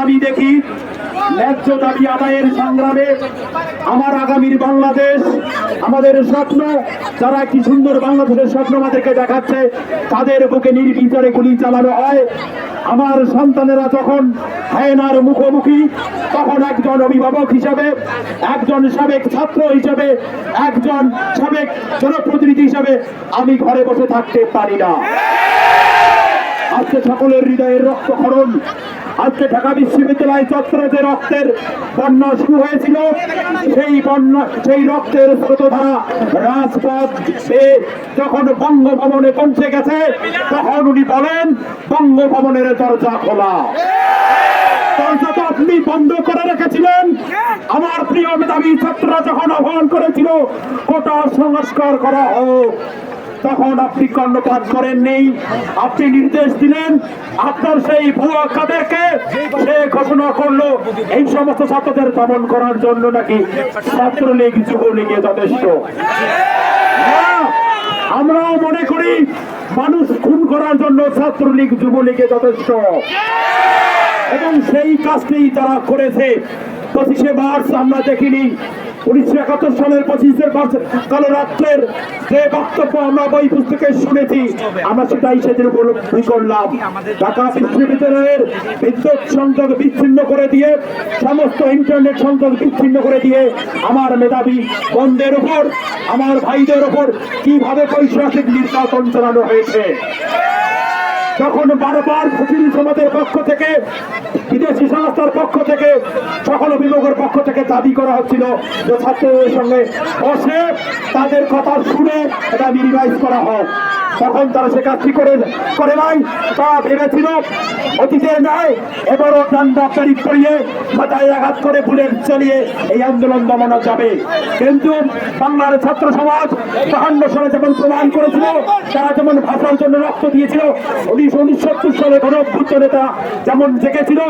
দাবি দেখি, ন্যায্য দাবি আদায়ের সংগ্রামে আমার আগামীর বাংলাদেশ, আমাদের স্বপ্ন, যারা একটি সুন্দর বাংলাদেশের স্বপ্ন আমাদেরকে দেখাচ্ছে, তাদের বুকে নির্বিচারে গুলি চালানো হয়। আমার সন্তানেরা যখন হায়নার মুখোমুখি, তখন একজন অভিভাবক হিসাবে, একজন সাবেক ছাত্র হিসাবে, একজন সাবেক জনপ্রতিনিধি হিসাবে আমি ঘরে বসে থাকতে পারি না। আজকে সকলের হৃদয়ের রক্ত রক্তক্ষরণ আজকে ঢাকা বিশ্ববিদ্যালয় চত্বরে যে রক্তের বন্যা শুরু হয়েছিল। সেই বন্যা, সেই রক্তের স্রোতধারা রাজপথ পেয়ে যখন বঙ্গভবনে পৌঁছে গেছে, তখন উনি বলেন, বঙ্গভবনের দরজা খোলা। আপনি বন্ধ করে রেখেছিলেন। আমার প্রিয় মেধাবী ছাত্ররা যখন আহ্বান করেছিল, কোটা সংস্কার করা হোক। তখন আপনি কর্ণপাত করেন নেই আপনি নির্দেশ দিলেন, আপনার সেই ভুয়া কাদেরকে সে ঘোষণা করল। এই সমস্ত ছাত্রদের দমন করার জন্য নাকি ছাত্রলীগ যুবলীগে যথেষ্ট। আমরাও মনে করি মানুষ খুন করার জন্য ছাত্রলীগ যুবলীগে যথেষ্ট। এবং সেই কাজটি তারা করেছে। পঁচিশে মার্চ আমরা দেখিনি। উনিশশো একাত্তর সালের পঁচিশে মার্চ, কালো রাত্রের যে বক্তব্য আমরা বই পুস্তকে শুনেছি, আমরা সেটাই সেদিন উপলব্ধি করলাম। ঢাকা বিশ্ববিদ্যালয়ের বিদ্যুৎ সংযোগ বিচ্ছিন্ন করে দিয়ে, সমস্ত ইন্টারনেট সংযোগ বিচ্ছিন্ন করে দিয়ে আমার মেধাবী বন্ধের উপর, আমার ভাইদের উপর কীভাবে পৈশাচিক নির্যাতন চালানো হয়েছে? যখন বারবার সুশীল সমাজের পক্ষ থেকে, বিদেশি সংস্থার পক্ষ থেকে সকল বিভাগের পক্ষ থেকে দাবি করা হচ্ছিল যে ছাত্রদের সঙ্গে বসে তাদের কথা শুনে এটা মিনিমাইজ করা হোক তখন তারা সে কাজটি করে করে নাই। তা ভেবেছিল অতীতের নয় এবারও ডান্ডা তারিখ করিয়ে মাথায় আঘাত করে বুলেট চালিয়ে এই আন্দোলন দমানো যাবে। কিন্তু বাংলার ছাত্র সমাজ বাহান্ন সালে যেমন প্রমাণ করেছিল, তারা যেমন ভাষার জন্য রক্ত দিয়েছিল, উনিশশো উনিশ সত্তর সালে গণ নেতা যেমন জেগেছিল